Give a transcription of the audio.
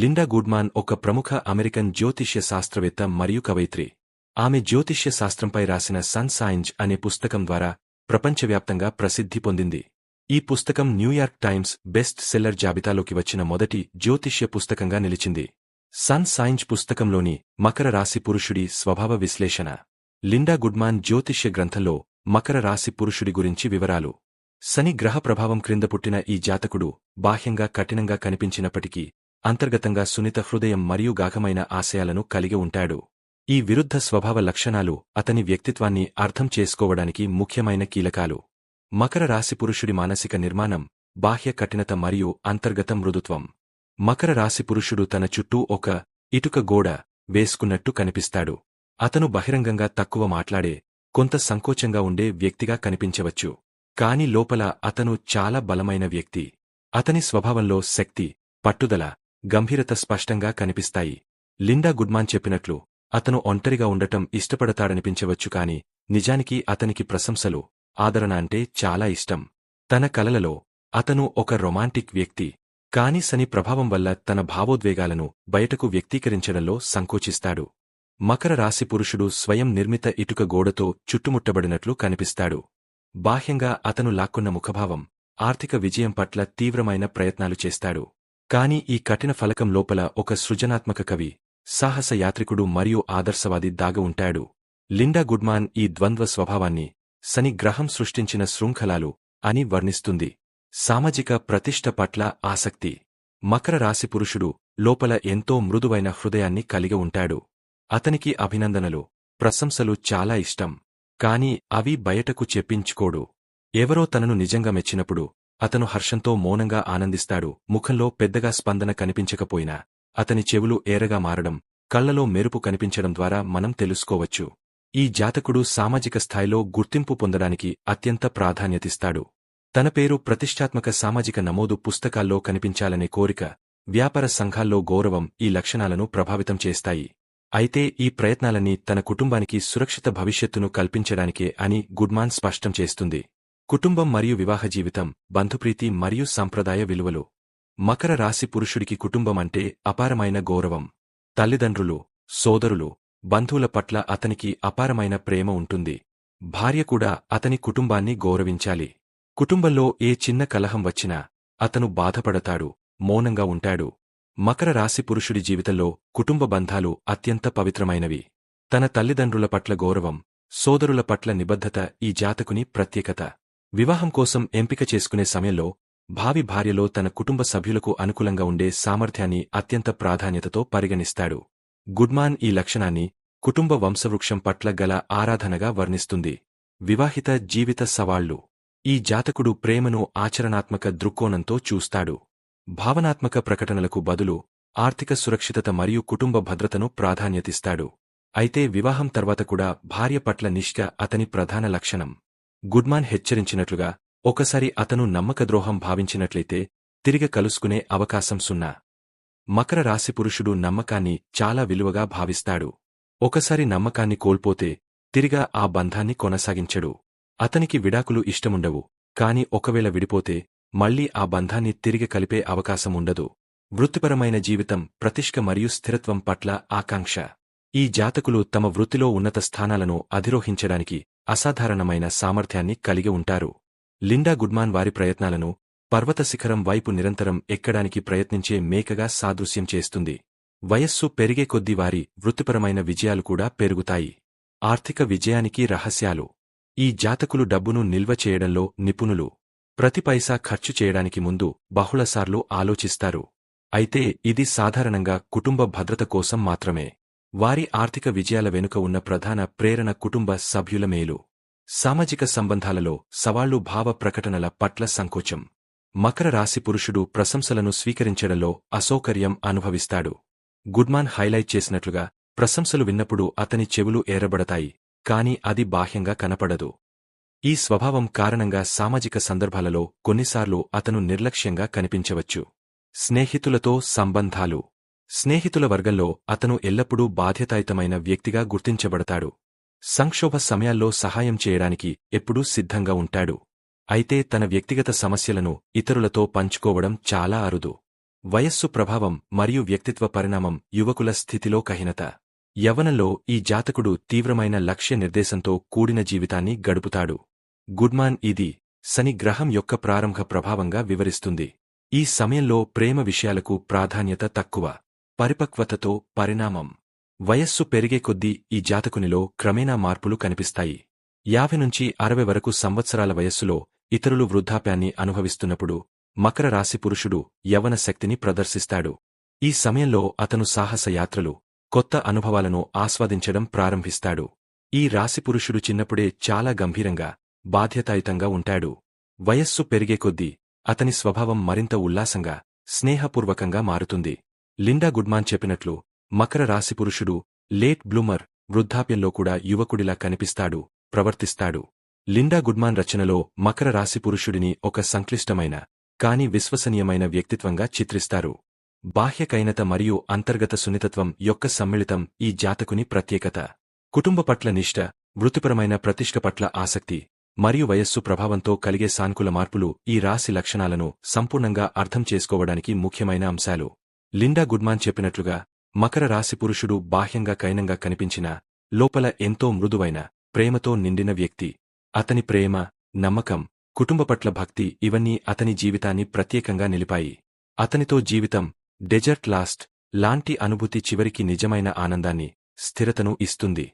Linda Goodman ఒక ప్రముఖ American జ్యోతిష్య శాస్త్రవేత్త మరియు కవయిత్రి. ఆమె జ్యోతిష్య శాస్త్రంపై రాసిన సన్ సైన్స్ అనే పుస్తకం ద్వారా ప్రపంచవ్యాప్తంగా ప్రసిద్ధి పొందింది. ఈ పుస్తకం New York Times best seller జాబితాలోకి వచ్చిన మొదటి జ్యోతిష్య పుస్తకంగా నిలిచింది. సన్ సైన్స్ పుస్తకంలోని మకర రాశి పురుషుడి స్వభావ విశ్లేషణ. లిండా గుడ్మాన్ జ్యోతిష్య గ్రంథంలో మకర రాశి పురుషుడి గురించి వివరాలు. శని గ్రహ ప్రభావం క్రింద పుట్టిన ఈ జాతకుడు బాహ్యంగా కఠినంగా కనిపించినప్పటికీ అంతర్గతంగా సున్నిత హృదయం మరియు గాఘమైన ఆశయాలను కలిగి ఉంటాడు. ఈ విరుద్ధ స్వభావ లక్షణాలు అతని వ్యక్తిత్వాన్ని అర్థం చేసుకోవడానికి ముఖ్యమైన కీలకాలు. మకర రాశి పురుషుడి మానసిక నిర్మాణం బాహ్య కఠినత మరియు అంతర్గత మృదుత్వం. మకర రాశి పురుషుడు తన చుట్టూ ఒక ఇటుక గోడ వేసుకున్నట్టు కనిపిస్తాడు. అతను బహిరంగంగా తక్కువ మాట్లాడే కొంత సంకోచంగా ఉండే వ్యక్తిగా కనిపించవచ్చు. కాని లోపల అతను చాలా బలమైన వ్యక్తి. అతని స్వభావంలో శక్తి పట్టుదల గంభీరత స్పష్టంగా కనిపిస్తాయి. లిండా గుడ్మాన్ చెప్పినట్లు అతను ఒంటరిగా ఉండటం ఇష్టపడతాడనిపించవచ్చు కాని నిజానికి అతనికి ప్రశంసలు ఆదరణ అంటే చాలా ఇష్టం. తన కలలలో అతను ఒక రొమాంటిక్ వ్యక్తి కాని సని ప్రభావం వల్ల తన భావోద్వేగాలను బయటకు వ్యక్తీకరించడంలో సంకోచిస్తాడు. మకర రాశి పురుషుడు స్వయం నిర్మిత ఇటుక గోడతో చుట్టుముట్టబడినట్లు కనిపిస్తాడు. బాహ్యంగా అతను లాక్కున్న ముఖభావం ఆర్థిక విజయం పట్ల తీవ్రమైన ప్రయత్నాలు చేస్తాడు. కాని ఈ కఠిన ఫలకం లోపల ఒక సృజనాత్మక కవి సాహస యాత్రికుడు మరియు ఆదర్శవాది దాగ ఉంటాడు. లిండా గుడ్మాన్ ఈ ద్వంద్వ స్వభావాన్ని శని గ్రహం సృష్టించిన శృంఖలాలు అని వర్ణిస్తుంది. సామాజిక ప్రతిష్ట పట్ల ఆసక్తి. మకర రాశి పురుషుడు లోపల ఎంతో మృదువైన హృదయాన్ని కలిగి ఉంటాడు. అతనికి అభినందనలు ప్రశంసలు చాలా ఇష్టం. కాని అవి బయటకు చెప్పించుకోడు. ఎవరో తనను నిజంగా మెచ్చినప్పుడు అతను హర్షంతో మౌనంగా ఆనందిస్తాడు. ముఖంలో పెద్దగా స్పందన కనిపించకపోయినా అతని చెవులు ఏరగా మారడం కళ్ళలో మెరుపు కనిపించడం ద్వారా మనం తెలుసుకోవచ్చు. ఈ జాతకుడు సామాజిక స్థాయిలో గుర్తింపు పొందడానికి అత్యంత ప్రాధాన్యతిస్తాడు. తన పేరు ప్రతిష్టాత్మక సామాజిక నమోదు పుస్తకాల్లో కనిపించాలనే కోరిక వ్యాపార సంఘాల్లో గౌరవం ఈ లక్షణాలను ప్రభావితం చేస్తాయి. అయితే ఈ ప్రయత్నాలన్నీ తన కుటుంబానికి సురక్షిత భవిష్యత్తును కల్పించడానికే అని గుడ్మాన్ స్పష్టం చేస్తుంది. కుటుంబం మరియు వివాహ జీవితం బంధుప్రీతి మరియు సంప్రదాయ విలువలు. మకర రాశి పురుషుడికి కుటుంబం అంటే అపారమైన గౌరవం. తల్లిదండ్రులు సోదరులు బంధువుల పట్ల అతనికి అపారమైన ప్రేమ ఉంటుంది. భార్య కూడా అతని కుటుంబాన్ని గౌరవించాలి. కుటుంబంలో ఏ చిన్న కలహం వచ్చినా అతను బాధపడతాడు మౌనంగా ఉంటాడు. మకర రాశి పురుషుడి జీవితంలో కుటుంబ బంధాలు అత్యంత పవిత్రమైనవి. తన తల్లిదండ్రుల పట్ల గౌరవం సోదరుల పట్ల నిబద్ధత ఈ జాతకుని ప్రత్యేకత. వివాహం కోసం ఎంపిక చేసుకునే సమయంలో భావి భార్యలో తన కుటుంబ సభ్యులకు అనుకూలంగా ఉండే సామర్థ్యాన్ని అత్యంత ప్రాధాన్యతతో పరిగణిస్తాడు. గుడ్మాన్ ఈ లక్షణాన్ని కుటుంబ వంశవృక్షం పట్ల గల ఆరాధనగా వర్ణిస్తుంది. వివాహిత జీవిత సవాళ్ళు. ఈ జాతకుడు ప్రేమను ఆచరణాత్మక దృక్కోణంతో చూస్తాడు. భావనాత్మక ప్రకటనలకు బదులు ఆర్థిక సురక్షితత మరియు కుటుంబ భద్రతను ప్రాధాన్యతిస్తాడు. అయితే వివాహం తర్వాత కూడా భార్య పట్ల నిష్ఠ అతని ప్రధాన లక్షణం. గుడ్మాన్ హెచ్చరించినట్లుగా ఒకసారి అతను నమ్మకద్రోహం భావించినట్లయితే తిరిగి కలుసుకునే అవకాశం సున్నా. మకర రాశి పురుషుడు నమ్మకాన్ని చాలా విలువగా భావిస్తాడు. ఒకసారి నమ్మకాన్ని కోల్పోతే తిరిగా ఆ బంధాన్ని కొనసాగించడు. అతనికి విడాకులు ఇష్టముండవు కాని ఒకవేళ విడిపోతే మళ్ళీ ఆ బంధాన్ని తిరిగి కలిపే అవకాశం ఉండదు వృత్తిపరమైన జీవితం ప్రతిష్క మరియు స్థిరత్వం పట్ల ఆకాంక్ష. ఈ జాతకులు తమ వృత్తిలో ఉన్నత స్థానాలను అధిరోహించడానికి అసాధారణమైన సామర్థ్యాన్ని కలిగి ఉంటారు. లిండా గుడ్మాన్ వారి ప్రయత్నాలను పర్వత శిఖరం వైపు నిరంతరం ఎక్కడానికి ప్రయత్నించే మేకగా సాదృశ్యం చేస్తుంది. వయస్సు పెరిగే కొద్దీ వారి వృత్తిపరమైన విజయాలు కూడా పెరుగుతాయి. ఆర్థిక విజయానికి రహస్యాలు. ఈ జాతకులు డబ్బును నిల్వ చేయడంలో నిపుణులు. ప్రతి పైసా ఖర్చు చేయడానికి ముందు బహుళసార్లు ఆలోచిస్తారు. అయితే ఇది సాధారణంగా కుటుంబ భద్రత కోసం మాత్రమే. వారి ఆర్థిక విజయాల వెనుక ఉన్న ప్రధాన ప్రేరణ కుటుంబ సభ్యుల మేలు. సామాజిక సంబంధాలలో సవాళ్ళు భావ ప్రకటనల పట్ల సంకోచం. మకర రాశి పురుషుడు ప్రశంసలను స్వీకరించడంలో అసౌకర్యం అనుభవిస్తాడు. గుడ్మాన్ హైలైట్ చేసినట్లుగా ప్రశంసలు విన్నప్పుడు అతని చెవులు ఏరబడతాయి కాని అది బాహ్యంగా కనపడదు. ఈ స్వభావం కారణంగా సామాజిక సందర్భాలలో కొన్నిసార్లు అతను నిర్లక్ష్యంగా కనిపించవచ్చు. స్నేహితులతో సంబంధాలు స్నేహితుల వర్గంలో అతను ఎల్లప్పుడూ బాధ్యతాయుతమైన వ్యక్తిగా గుర్తించబడతాడు. సంక్షోభ సమయాల్లో సహాయం చేయడానికి ఎప్పుడూ సిద్ధంగా ఉంటాడు. అయితే తన వ్యక్తిగత సమస్యలను ఇతరులతో పంచుకోవడం చాలా అరుదు. వయస్సు ప్రభావం మరియు వ్యక్తిత్వ పరిణామం యువకుల స్థితిలో కహినత యవనంలో ఈ జాతకుడు తీవ్రమైన లక్ష్య నిర్దేశంతో కూడిన జీవితాన్ని గడుపుతాడు. గుడ్మాన్ ఇది శని గ్రహం యొక్క ప్రారంభ ప్రభావంగా వివరిస్తుంది. ఈ సమయంలో ప్రేమ విషయాలకు ప్రాధాన్యత తక్కువ. పరిపక్వతతో పరిణామం. వయస్సు పెరిగే కొద్దీ ఈ జాతకునిలో క్రమేణా మార్పులు కనిపిస్తాయి. యాభై నుంచి అరవై వరకు సంవత్సరాల వయస్సులో ఇతరులు వృద్ధాప్యాన్ని అనుభవిస్తున్నప్పుడు మకర రాశి పురుషుడు యవన శక్తిని ప్రదర్శిస్తాడు. ఈ సమయంలో అతను సాహసయాత్రలు కొత్త అనుభవాలను ఆస్వాదించడం ప్రారంభిస్తాడు. ఈ రాశి పురుషుడు చిన్నప్పుడే చాలా గంభీరంగా బాధ్యతాయుతంగా ఉంటాడు. వయస్సు పెరిగే కొద్దీ అతని స్వభావం మరింత ఉల్లాసంగా స్నేహపూర్వకంగా మారుతుంది. లిండా గుడ్మాన్ చెప్పినట్లు మకర రాశి పురుషుడు లేట్ బ్లూమర్ వృద్ధాప్యంలో కూడా యువకుడిలా కనిపిస్తాడు ప్రవర్తిస్తాడు. లిండా గుడ్మాన్ రచనలో మకర రాశి పురుషుడిని ఒక సంక్లిష్టమైన కాని విశ్వసనీయమైన వ్యక్తిత్వంగా చిత్రిస్తారు. బాహ్యకైనత మరియు అంతర్గత సున్నితత్వం యొక్క సమ్మిళితం ఈ జాతకుని ప్రత్యేకత. కుటుంబ పట్ల నిష్ట వృత్తిపరమైన ప్రతిష్ట పట్ల ఆసక్తి మరియు వయస్సు ప్రభావంతో కలిగే సానుకూల మార్పులు ఈ రాశి లక్షణాలను సంపూర్ణంగా అర్థం చేసుకోవడానికి ముఖ్యమైన అంశాలు. లిండా గుడ్మాన్ చెప్పినట్లుగా మకర రాశి పురుషుడు బాహ్యంగా కైనంగా కనిపించినా లోపల ఎంతో మృదువైన ప్రేమతో నిండిన వ్యక్తి. అతని ప్రేమ నమ్మకం కుటుంబ పట్ల భక్తి ఇవన్నీ అతని జీవితాన్ని ప్రత్యేకంగా నిలిపాయి. అతనితో జీవితం డెజర్ట్ లాస్ట్ లాంటి అనుభూతి చివరికి నిజమైన ఆనందాన్ని స్థిరతను ఇస్తుంది.